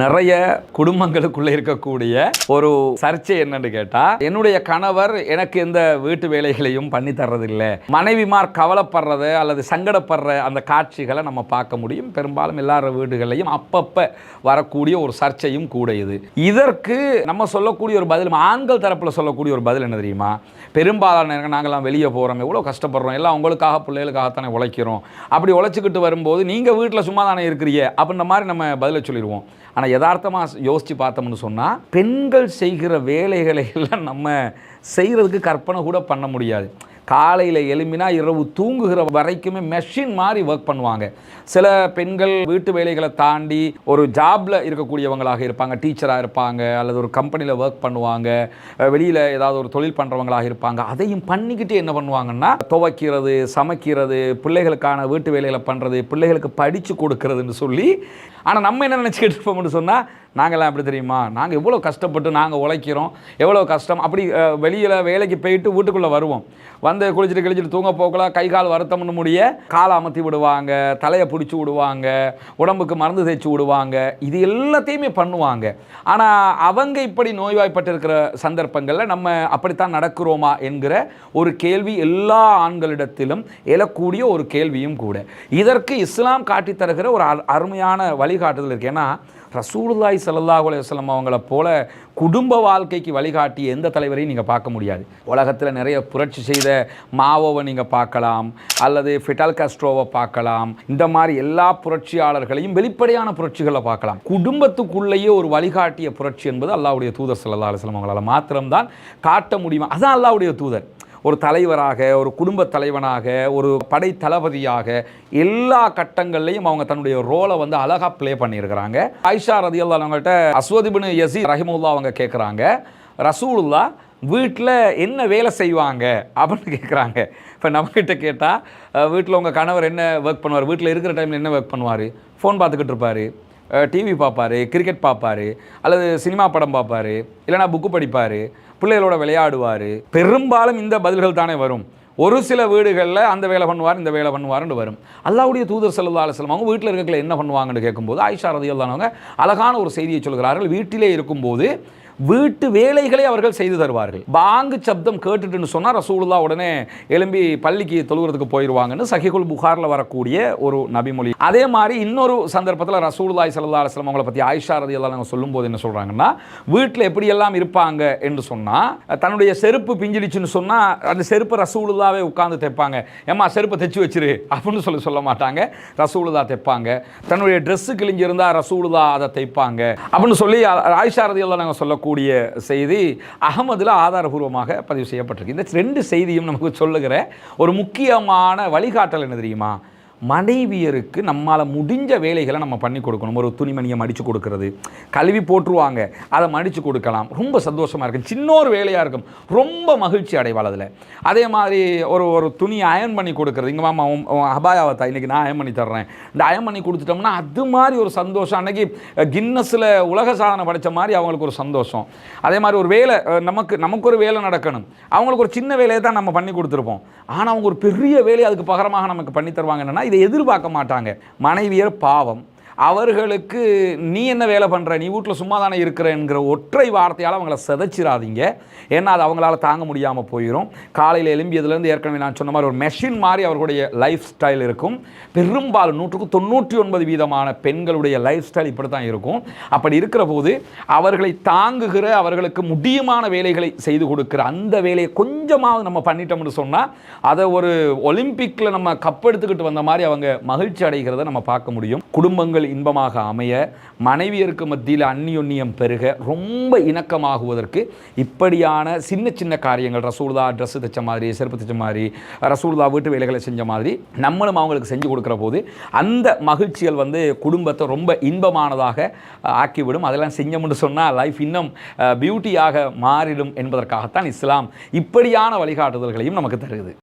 நிறைய குடும்பங்களுக்குள்ள இருக்கக்கூடிய ஒரு சர்ச்சை என்னன்னு கேட்டா என்னுடைய கணவர் எனக்கு எந்த வீட்டு வேலைகளையும் பண்ணி தர்றதில்லை. மனைவிமார் கவலைப்படுறத அல்லது சங்கடப்படுற அந்த காட்சிகளை நம்ம பார்க்க முடியும். பெரும்பாலும் எல்லார வீடுகளையும் அப்பப்ப வரக்கூடிய ஒரு சர்ச்சையும் கூட இது. இதற்கு நம்ம சொல்லக்கூடிய ஒரு பதில் ஆண்கள் தரப்பில் சொல்லக்கூடிய ஒரு பதில் என்ன தெரியுமா? பெரும்பாலான நாங்களாம் நாங்கள்லாம் வெளியே போகிறோம் எவ்வளோ கஷ்டப்படுறோம் எல்லாம் உங்களுக்காக பிள்ளைகளுக்காகத்தானே உழைக்கிறோம். அப்படி உழைச்சிக்கிட்டு வரும்போது நீங்கள் வீட்டில் சும்மா தானே இருக்கிறீங்க அப்படின்ற மாதிரி நம்ம பதிலை சொல்லிடுவோம். ஆனால் யதார்த்தமாக யோசித்து பார்த்தோம்னு சொன்னால் பெண்கள் செய்கிற வேலைகளை எல்லாம் நம்ம செய்கிறதுக்கு கற்பனை கூட பண்ண முடியாது. காலையில் எழும்பினா இரவு தூங்குகிற வரைக்குமே மெஷின் மாதிரி ஒர்க் பண்ணுவாங்க. சில பெண்கள் வீட்டு வேலைகளை தாண்டி ஒரு ஜாப்ல இருக்கக்கூடியவங்களாக இருப்பாங்க டீச்சராக இருப்பாங்க அல்லது ஒரு கம்பெனியில் ஒர்க் பண்ணுவாங்க வெளியில் ஏதாவது ஒரு தொழில் பண்ணுறவங்களாக இருப்பாங்க. அதையும் பண்ணிக்கிட்டு என்ன பண்ணுவாங்கன்னா துவைக்கிறது சமைக்கிறது பிள்ளைகளுக்கான வீட்டு வேலைகளை பண்ணுறது பிள்ளைகளுக்கு படித்து கொடுக்கறதுன்னு சொல்லி ஆனால் நம்ம என்ன நினச்சிக்கிட்டு இருப்போம்னு சொன்னால் நாங்கள்லாம் எப்படி தெரியுமா? நாங்கள் எவ்வளோ கஷ்டப்பட்டு நாங்கள் உழைக்கிறோம் எவ்வளோ கஷ்டம் அப்படி வெளியில் வேலைக்கு போயிட்டு வீட்டுக்குள்ளே வருவோம். வந்து குளிச்சுட்டு கிழிச்சிட்டு தூங்க போக்கல கை கால் வருத்தம்னு முடிய காலை அமர்த்தி விடுவாங்க தலையை பிடிச்சி விடுவாங்க உடம்புக்கு மருந்து தேய்ச்சி விடுவாங்க. இது எல்லாத்தையுமே பண்ணுவாங்க. ஆனால் அவங்க இப்படி நோய்வாய்ப்பட்டிருக்கிற சந்தர்ப்பங்களில் நம்ம அப்படித்தான் நடக்கிறோமா என்கிற ஒரு கேள்வி எல்லா ஆண்களிடத்திலும் எழக்கூடிய ஒரு கேள்வியும் கூட. இதற்கு இஸ்லாம் காட்டித்தருகிற ஒரு அரு- அருமையான வழிகாட்டுதல் இருக்கு. ஏன்னா ரசூலுல்லாஹி ஸல்லல்லாஹு அலைஹி வஸல்லம் அவங்கள போல குடும்ப வாழ்க்கைக்கு வழிகாட்டி எந்த தலைவரையும் நீங்கள் பார்க்க முடியாது. உலகத்தில் நிறைய புரட்சி செய்த மாவோவை நீங்கள் பார்க்கலாம் அல்லது ஃபிட்டல் காஸ்ட்ரோவை பார்க்கலாம் இந்த மாதிரி எல்லா புரட்சியாளர்களையும் வெளிப்படையான புரட்சிகளை பார்க்கலாம். குடும்பத்துக்குள்ளேயே ஒரு வழிகாட்டிய புரட்சி என்பது அல்லாவுடைய தூதர் சல்லா அலுவலம் அவங்களால் மாத்திரம்தான் காட்ட முடியுமா. அதுதான் அல்லாவுடைய தூதர். ஒரு தலைவராக ஒரு குடும்ப தலைவனாக ஒரு படை தளபதியாக எல்லா கட்டங்கள்லையும் அவங்க தன்னுடைய ரோலை வந்து அழகாக ப்ளே பண்ணியிருக்கிறாங்க. ஐஷா ரதியல்லா அவங்கள்ட்ட அஸ்வதிபின் யசி ரஹிமுல்லா அவங்க கேட்குறாங்க ரசூலுல்லா வீட்டில் என்ன வேலை செய்வாங்க? அப்படின்னு கேட்குறாங்க இப்போ நம்மக்கிட்ட கேட்டால் வீட்டில் உங்கள் கணவர் என்ன ஒர்க் பண்ணுவார்? வீட்டில் இருக்கிற டைமில் என்ன ஒர்க் பண்ணுவார்? ஃபோன் பார்த்துக்கிட்டு இருப்பார். டிவி பார்ப்பாரு கிரிக்கெட் பார்ப்பாரு அல்லது சினிமா படம் பார்ப்பாரு இல்லைனா புக்கு படிப்பார் பிள்ளைகளோட விளையாடுவார். பெரும்பாலும் இந்த பதில்கள் தானே வரும். ஒரு சில வீடுகளில் அந்த வேலை பண்ணுவார் இந்த வேலை பண்ணுவார்னு வரும். அல்லாவுடைய தூதர் சல்லா அலுவலம் அவங்க வீட்டில் இருக்கிற என்ன பண்ணுவாங்கன்னு கேட்கும்போது ஆயிஷா ரதியல்லானவங்க அழகான ஒரு செய்தியை சொல்கிறார்கள். வீட்டிலே இருக்கும்போது வீட்டு வேலைகளை அவர்கள் செய்து தருவார்கள். பாங்கு சப்தம் கேட்டுட்டுன்னு சொன்னால் ரசூலுல்லா உடனே எழும்பி பள்ளிக்கு தொழுகிறதுக்கு போயிடுவாங்கன்னு சஹிகுல் புகாரில் வரக்கூடிய ஒரு நபிமொழி. அதே மாதிரி இன்னொரு சந்தர்ப்பத்தில் ரசூலுல்லாய் சல்லா அலுவலம் அவங்களை பற்றி ஆயிஷா ரதி எல்லாம் சொல்லும்போது என்ன சொல்கிறாங்கன்னா வீட்டில் எப்படியெல்லாம் இருப்பாங்க? என்று சொன்னால் தன்னுடைய செருப்பு பிஞ்சிடுச்சுன்னு சொன்னால் அந்த செருப்பு ரசூலுல்லாவே உட்காந்து தைப்பாங்க. ஏம்மா செருப்பை தைச்சு வச்சிரு. அப்படின்னு சொல்லி சொல்ல மாட்டாங்க. ரசூலுல்லா தைப்பாங்க. தன்னுடைய ட்ரெஸ்ஸு கிழிஞ்சிருந்தால் ரசூலுல்லா அதை தைப்பாங்க. அப்படின்னு சொல்லி ஆயிஷா ரதி எல்லாம் நாங்கள் சொல்லக்கூடிய செய்தி அகமதில் ஆதாரபூர்வமாக பதிவு செய்யப்பட்டிருக்கு. இந்த ரெண்டு செய்தியும் நமக்கு சொல்லுகிற ஒரு முக்கியமான வழிகாட்டல் என்ன தெரியுமா? மனைவியருக்கு நம்மளால் முடிஞ்ச வேலைகளை நம்ம பண்ணி கொடுக்கணும். ஒரு துணிமணியை மடித்து கொடுக்கறது கழுவி போட்டுருவாங்க அதை மடித்து கொடுக்கலாம். ரொம்ப சந்தோஷமாக இருக்கும். சின்ன ஒரு வேலையாக இருக்கும். ரொம்ப மகிழ்ச்சி அடைவாள் அதில். அதே மாதிரி ஒரு ஒரு துணியை அயன் பண்ணி கொடுக்கறது. இங்கே மாமா அபாயாவத்தா இன்றைக்கி நான் அயன் பண்ணி தர்றேன். இந்த அயன் பண்ணி கொடுத்துட்டோம்னா அது மாதிரி ஒரு சந்தோஷம். அன்றைக்கி கின்னஸில் உலக சாதனை படைத்த மாதிரி அவங்களுக்கு ஒரு சந்தோஷம். அதே மாதிரி ஒரு வேலை நமக்கு நமக்கு ஒரு வேலை நடக்கணும். அவங்களுக்கு ஒரு சின்ன வேலையை தான் நம்ம பண்ணி கொடுத்துருப்போம். ஆனால் அவங்க ஒரு பெரிய வேலையை அதுக்கு பகரமாக நமக்கு பண்ணி தருவாங்க. இதை எதிர்பார்க்க மாட்டாங்க. மனைவியர் பாவம். அவர்களுக்கு நீ என்ன வேலை பண்ணுற நீ வீட்டில் சும்மா தானே இருக்கிறேங்கிற ஒற்றை வார்த்தையால் அவங்கள சிதைச்சிடாதீங்க ஏன்னா அது அவங்களால தாங்க முடியாமல் போயிடும் காலையில் எழும்பியதுலேருந்து ஏற்கனவே நான் சொன்ன மாதிரி ஒரு மெஷின் மாதிரி அவர்களுடைய லைஃப் ஸ்டைல் இருக்கும். பெரும்பாலும் நூற்றுக்கு தொண்ணூற்றி ஒன்பது வீதமான பெண்களுடைய லைஃப் ஸ்டைல் இப்படி தான் இருக்கும். அப்படி இருக்கிற போது அவர்களை தாங்குகிற அவர்களுக்கு முடியுமான வேலைகளை செய்து கொடுக்குற அந்த வேலையை கொஞ்சமாவது நம்ம பண்ணிட்டோம்னு சொன்னால் அதை ஒரு ஒலிம்பிக்கில் நம்ம கப் எடுத்துக்கிட்டு வந்த மாதிரி அவங்க மகிழ்ச்சி அடைகிறத நம்ம பார்க்க முடியும். குடும்பங்கள் இன்பமாக அமைய மனைவியருக்கு மத்தியில் அந்நியுன்னியம் பெருக ரொம்ப இணக்கமாகுவதற்கு இப்படியான சின்ன சின்ன காரியங்கள் ரசூல்தா ட்ரெஸ் தைச்ச மாதிரி செருப்பு தைச்ச மாதிரி ரசூல்தா வீட்டு வேலைகளை செஞ்ச மாதிரி நம்மளும் அவங்களுக்கு செஞ்சு கொடுக்குற போது அந்த மகிழ்ச்சிகள் வந்து குடும்பத்தை ரொம்ப இன்பமானதாக ஆக்கிவிடும். அதெல்லாம் செஞ்சோம்னு சொன்னால் லைஃப் இன்னும் பியூட்டியாக மாறிடும் என்பதற்காகத்தான் இஸ்லாம் இப்படியான வழிகாட்டுதல்களையும் நமக்கு தருகிறது